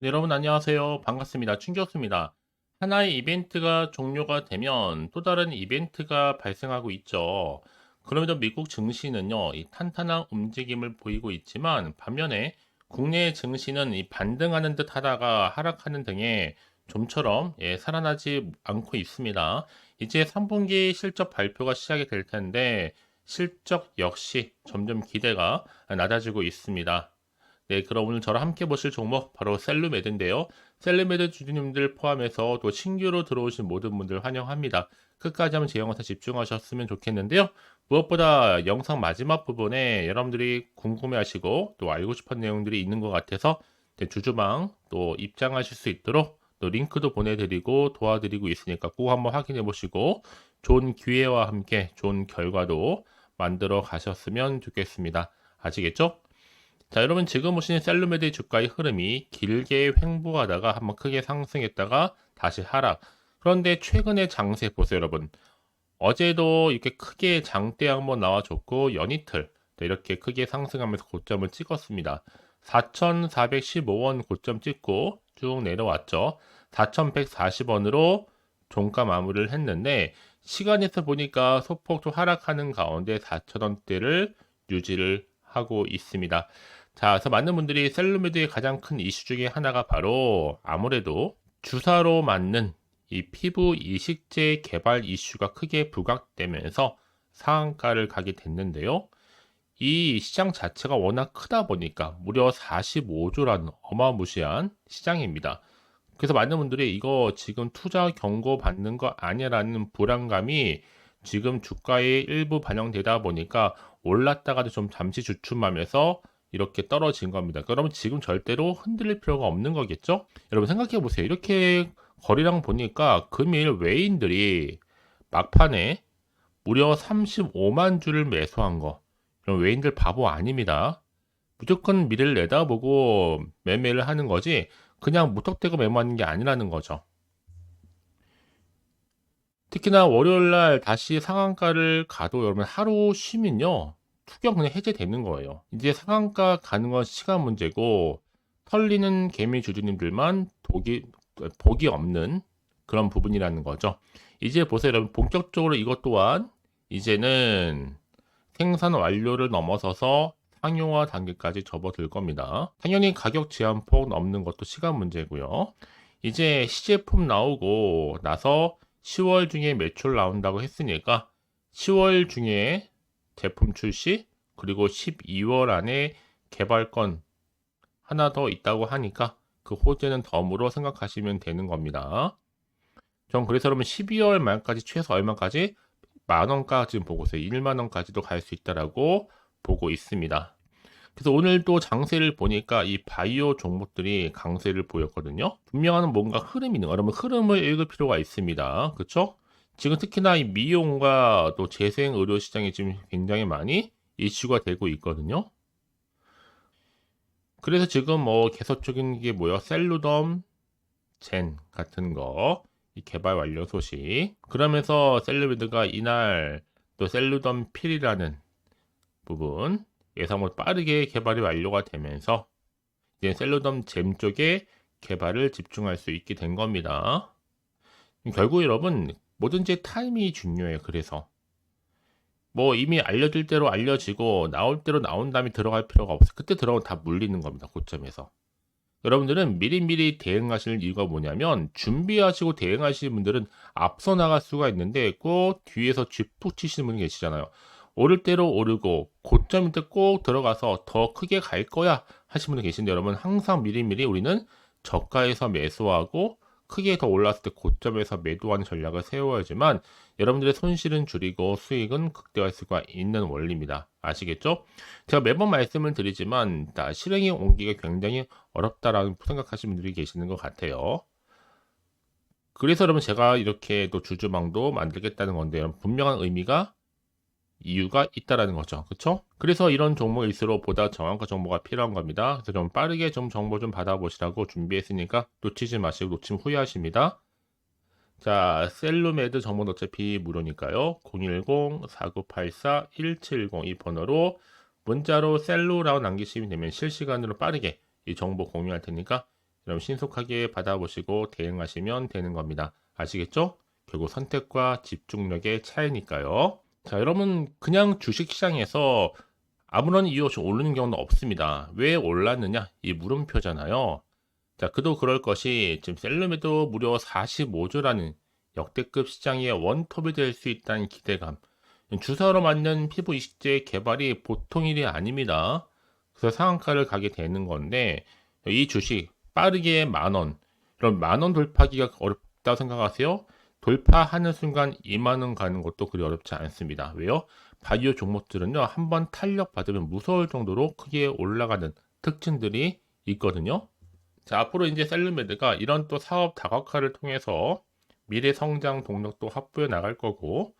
네, 여러분 안녕하세요. 반갑습니다. 충교수입니다. 하나의 이벤트가 종료가 되면 또 다른 이벤트가 발생하고 있죠. 그럼에도 미국 증시는요, 이 탄탄한 움직임을 보이고 있지만 반면에 국내 증시는 이 반등하는 듯 하다가 하락하는 등의 좀처럼 예, 살아나지 않고 있습니다. 이제 3분기 실적 발표가 시작이 될 텐데 실적 역시 점점 기대가 낮아지고 있습니다. 네, 그럼 오늘 저랑 함께 보실 종목 바로 셀루메드인데요. 셀루메드 주주님들 포함해서 또 신규로 들어오신 모든 분들 환영합니다. 끝까지 한번 제 영상 집중하셨으면 좋겠는데요. 무엇보다 영상 마지막 부분에 여러분들이 궁금해하시고 또 알고 싶은 내용들이 있는 것 같아서 주주방 또 입장하실 수 있도록 또 링크도 보내드리고 도와드리고 있으니까 꼭 한번 확인해 보시고 좋은 기회와 함께 좋은 결과도 만들어 가셨으면 좋겠습니다. 아시겠죠? 자, 여러분 지금 보시는 셀루메드의 주가의 흐름이 길게 횡보하다가 한번 크게 상승했다가 다시 하락. 그런데 최근의 장세 보세요, 여러분. 어제도 이렇게 크게 장대 한번 나와줬고 연이틀 이렇게 크게 상승하면서 고점을 찍었습니다. 4,415원 고점 찍고 쭉 내려왔죠. 4,140원으로 종가 마무리를 했는데 시간에서 보니까 소폭 좀 하락하는 가운데 4,000원대를 유지를 하고 있습니다. 자, 그래서 많은 분들이 셀루메드의 가장 큰 이슈 중에 하나가 바로 아무래도 주사로 맞는 이 피부 이식제 개발 이슈가 크게 부각되면서 상한가를 가게 됐는데요. 이 시장 자체가 워낙 크다 보니까 무려 45조라는 어마무시한 시장입니다. 그래서 많은 분들이 이거 지금 투자 경고 받는 거 아니라는 불안감이 지금 주가에 일부 반영되다 보니까 올랐다가도 좀 잠시 주춤하면서 이렇게 떨어진 겁니다. 그러면 지금 절대로 흔들릴 필요가 없는 거겠죠? 여러분 생각해 보세요. 이렇게 거리랑 보니까 금일 외인들이 막판에 무려 35만 주를 매수한 거. 그럼 외인들 바보 아닙니다. 무조건 미래를 내다보고 매매를 하는 거지 그냥 무턱대고 매매하는 게 아니라는 거죠. 특히나 월요일 날 다시 상한가를 가도 여러분 하루 쉬면요. 투경 그냥 해제되는 거예요. 이제 상한가 가는 건 시간 문제고 털리는 개미 주주님들만 독이 복이 없는 그런 부분이라는 거죠. 이제 보세요, 여러분 본격적으로 이것 또한 이제는 생산 완료를 넘어서서 상용화 단계까지 접어들 겁니다. 당연히 가격 제한폭 넘는 것도 시간 문제고요. 이제 시제품 나오고 나서 10월 중에 매출 나온다고 했으니까 10월 중에 제품 출시 그리고 12월 안에 개발권 하나 더 있다고 하니까 그 호재는 덤으로 생각하시면 되는 겁니다. 전 그래서 그러면 12월 말까지 최소 얼마까지 만원가 지금 보고 있어요. 1만 원까지도 갈 수 있다라고 보고 있습니다. 그래서 오늘 또 장세를 보니까 이 바이오 종목들이 강세를 보였거든요. 분명한 뭔가 흐름이 있는, 여러분 흐름을 읽을 필요가 있습니다. 그렇죠? 지금 특히나 이 미용과 또 재생 의료 시장이 지금 굉장히 많이 이슈가 되고 있거든요. 그래서 지금 뭐 계속적인 게 뭐야 셀루덤 젠 같은 거이 개발 완료 소식 그러면서 셀루비드가 이날 또 셀루덤 필이라는 부분 예상보다 빠르게 개발이 완료가 되면서 이제 셀루덤 잼 쪽에 개발을 집중할 수 있게 된 겁니다. 결국 여러분 뭐든지 타임이 중요해요. 그래서 뭐 이미 알려질 대로 알려지고 나올 대로 나온 다음에 들어갈 필요가 없어요. 그때 들어가면 다 물리는 겁니다. 고점에서. 여러분들은 미리미리 대응하실 이유가 뭐냐면 준비하시고 대응하시는 분들은 앞서 나갈 수가 있는데 꼭 뒤에서 쥐푹 치시는 분이 계시잖아요. 오를 대로 오르고 고점 밑에 꼭 들어가서 더 크게 갈 거야 하시는 분이 계신데 여러분 항상 미리미리 우리는 저가에서 매수하고 크게 더 올랐을 때 고점에서 매도하는 전략을 세워야지만 여러분들의 손실은 줄이고 수익은 극대화할 수가 있는 원리입니다. 아시겠죠? 제가 매번 말씀을 드리지만 실행에 옮기가 굉장히 어렵다라는 생각하시는 분들이 계시는 것 같아요. 그래서 여러분 제가 이렇게 또 주주망도 만들겠다는 건데 분명한 의미가 이유가 있다라는 거죠. 그렇죠? 그래서 이런 종목일수록 보다 정확한 정보가 필요한 겁니다. 그래서 좀 빠르게 좀 정보 좀 받아보시라고 준비했으니까 놓치지 마시고 놓치면 후회하십니다. 자, 셀루메드 정보는 어차피 무료니까요. 010-4984-1710이 번호로 문자로 셀루라고 남기시면 되면 실시간으로 빠르게 이 정보 공유할 테니까 그럼 신속하게 받아보시고 대응하시면 되는 겁니다. 아시겠죠? 결국 선택과 집중력의 차이니까요. 자, 여러분 그냥 주식시장에서 아무런 이유 없이 오르는 경우는 없습니다. 왜 올랐느냐? 이 물음표잖아요. 자, 그도 그럴 것이 지금 셀룸에도 무려 45조라는 역대급 시장의 원톱이 될 수 있다는 기대감. 주사로 맞는 피부 이식제 개발이 보통 일이 아닙니다. 그래서 상한가를 가게 되는 건데 이 주식 빠르게 만 원, 이런 만 원 돌파하기가 어렵다고 생각하세요? 돌파하는 순간 2만 원 가는 것도 그리 어렵지 않습니다. 왜요? 바이오 종목들은요, 한번 탄력 받으면 무서울 정도로 크게 올라가는 특징들이 있거든요. 자, 앞으로 이제 셀르메드가 이런 또 사업 다각화를 통해서 미래 성장 동력도 확보해 나갈 거고,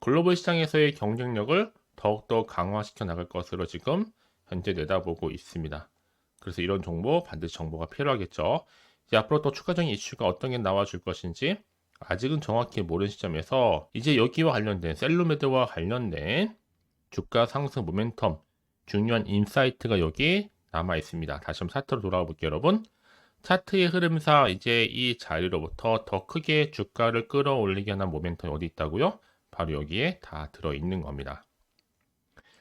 글로벌 시장에서의 경쟁력을 더욱더 강화시켜 나갈 것으로 지금 현재 내다보고 있습니다. 그래서 이런 정보 반드시 정보가 필요하겠죠. 이제 앞으로 또 추가적인 이슈가 어떤 게 나와줄 것인지 아직은 정확히 모르는 시점에서 이제 여기와 관련된 셀루메드와 관련된 주가 상승 모멘텀 중요한 인사이트가 여기 남아 있습니다. 다시 한번 차트로 돌아가 볼게요, 여러분. 차트의 흐름상 이제 이 자리로부터 더 크게 주가를 끌어올리게 하는 모멘텀이 어디 있다고요? 바로 여기에 다 들어 있는 겁니다.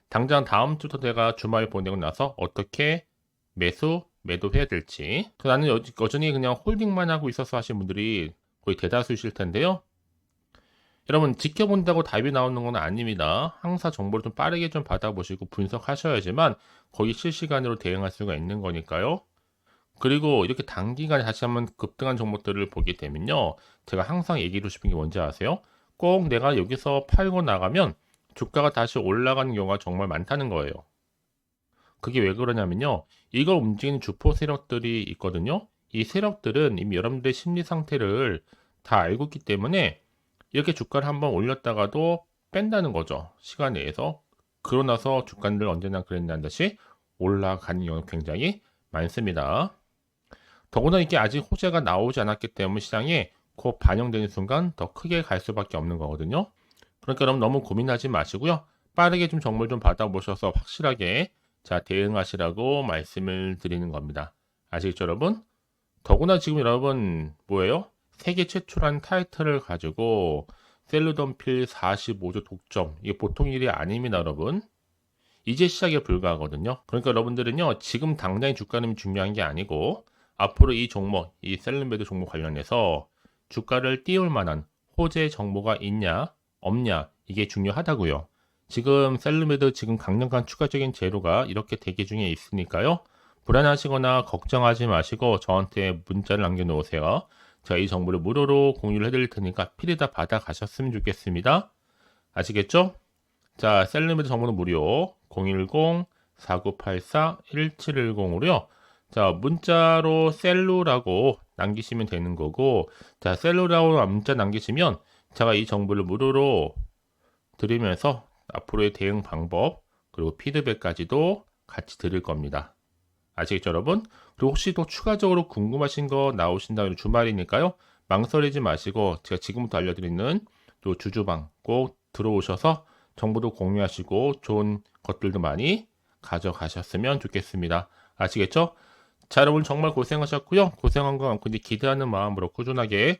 당장 다음 주부터 내가 주말 보내고 나서 어떻게 매수, 매도해야 될지. 나는 여, 여전히 그냥 홀딩만 하고 있어서 하신 분들이 거의 대다수이실 텐데요. 여러분 지켜본다고 답이 나오는 건 아닙니다. 항상 정보를 좀 빠르게 좀 받아보시고 분석하셔야지만 거기 실시간으로 대응할 수가 있는 거니까요. 그리고 이렇게 단기간에 다시 한번 급등한 종목들을 보게 되면요. 제가 항상 얘기하고 싶은 게 뭔지 아세요? 꼭 내가 여기서 팔고 나가면 주가가 다시 올라가는 경우가 정말 많다는 거예요. 그게 왜 그러냐면요. 이걸 움직이는 주포 세력들이 있거든요. 이 세력들은 이미 여러분들의 심리 상태를 다 알고 있기 때문에 이렇게 주가를 한번 올렸다가도 뺀다는 거죠. 시간 내에서. 그러고 나서 주가를 언제나 그랬냐는 듯이 올라가는 경우 굉장히 많습니다. 더구나 이게 아직 호재가 나오지 않았기 때문에 시장에 곧 반영되는 순간 더 크게 갈 수밖에 없는 거거든요. 그러니까 여러분 너무 고민하지 마시고요. 빠르게 좀 정보를 좀 받아보셔서 확실하게 자 대응하시라고 말씀을 드리는 겁니다. 아시겠죠 여러분? 더구나 지금 여러분 뭐예요? 세계 최초란 타이틀을 가지고 셀루던필 45조 독점. 이게 보통 일이 아닙니다 여러분. 이제 시작에 불과하거든요. 그러니까 여러분들은요 지금 당장의 주가는 중요한 게 아니고 앞으로 이 종목 이 셀른베드 종목 관련해서 주가를 띄울 만한 호재 정보가 있냐 없냐 이게 중요하다고요. 지금 셀르메드 지금 강력한 추가적인 재료가 이렇게 대기 중에 있으니까요 불안하시거나 걱정하지 마시고 저한테 문자를 남겨놓으세요. 제가 이 정보를 무료로 공유를 해드릴 테니까 필히 다 받아가셨으면 좋겠습니다. 아시겠죠? 자, 셀르메드 정보는 무료 010-4984-1710으로요. 자, 문자로 셀루라고 남기시면 되는 거고, 자, 셀루라고 문자 남기시면 제가 이 정보를 무료로 드리면서 앞으로의 대응 방법, 그리고 피드백까지도 같이 드릴 겁니다. 아시겠죠, 여러분? 그리고 혹시 또 추가적으로 궁금하신 거 나오신다면 주말이니까요. 망설이지 마시고 제가 지금부터 알려드리는 또 주주방 꼭 들어오셔서 정보도 공유하시고 좋은 것들도 많이 가져가셨으면 좋겠습니다. 아시겠죠? 자, 여러분 정말 고생하셨고요. 고생한 거 많고 기대하는 마음으로 꾸준하게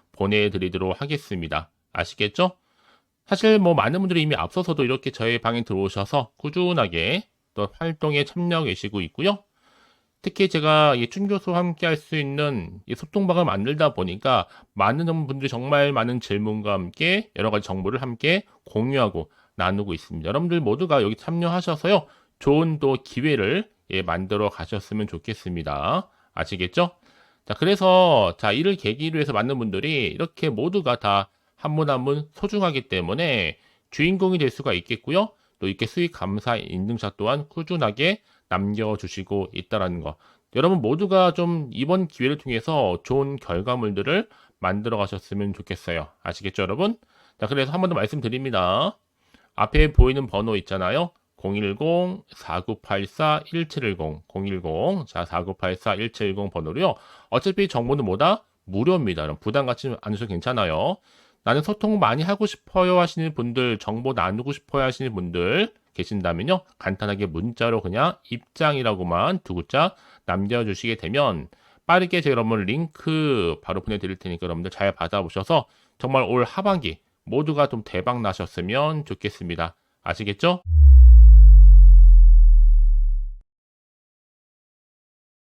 보내드리도록 하겠습니다. 아시겠죠? 사실 뭐 많은 분들이 이미 앞서서도 이렇게 저희 방에 들어오셔서 꾸준하게 또 활동에 참여하고 계시고 있고요. 특히 제가 이 춘 교수와 함께 할 수 있는 이 소통방을 만들다 보니까 많은 분들이 정말 많은 질문과 함께 여러 가지 정보를 함께 공유하고 나누고 있습니다. 여러분들 모두가 여기 참여하셔서요. 좋은 또 기회를 예, 만들어 가셨으면 좋겠습니다. 아시겠죠? 자, 그래서 자, 이를 계기로 해서 많은 분들이 이렇게 모두가 다 한 분 한 분 소중하기 때문에 주인공이 될 수가 있겠고요. 또 이렇게 수익 감사 인증샷 또한 꾸준하게 남겨주시고 있다라는 거 여러분 모두가 좀 이번 기회를 통해서 좋은 결과물들을 만들어 가셨으면 좋겠어요. 아시겠죠, 여러분? 자, 그래서 한 번 더 말씀드립니다. 앞에 보이는 번호 있잖아요. 010-4984-1710, 010, 자, 4984-1710 번호로요. 어차피 정보는 뭐다? 무료입니다. 그럼 부담 갖지 않으셔도 괜찮아요. 나는 소통 많이 하고 싶어요 하시는 분들, 정보 나누고 싶어요 하시는 분들 계신다면요. 간단하게 문자로 그냥 입장이라고만 두 글자 남겨주시게 되면 빠르게 제가 여러분 링크 바로 보내드릴 테니까 여러분들 잘 받아보셔서 정말 올 하반기 모두가 좀 대박 나셨으면 좋겠습니다. 아시겠죠?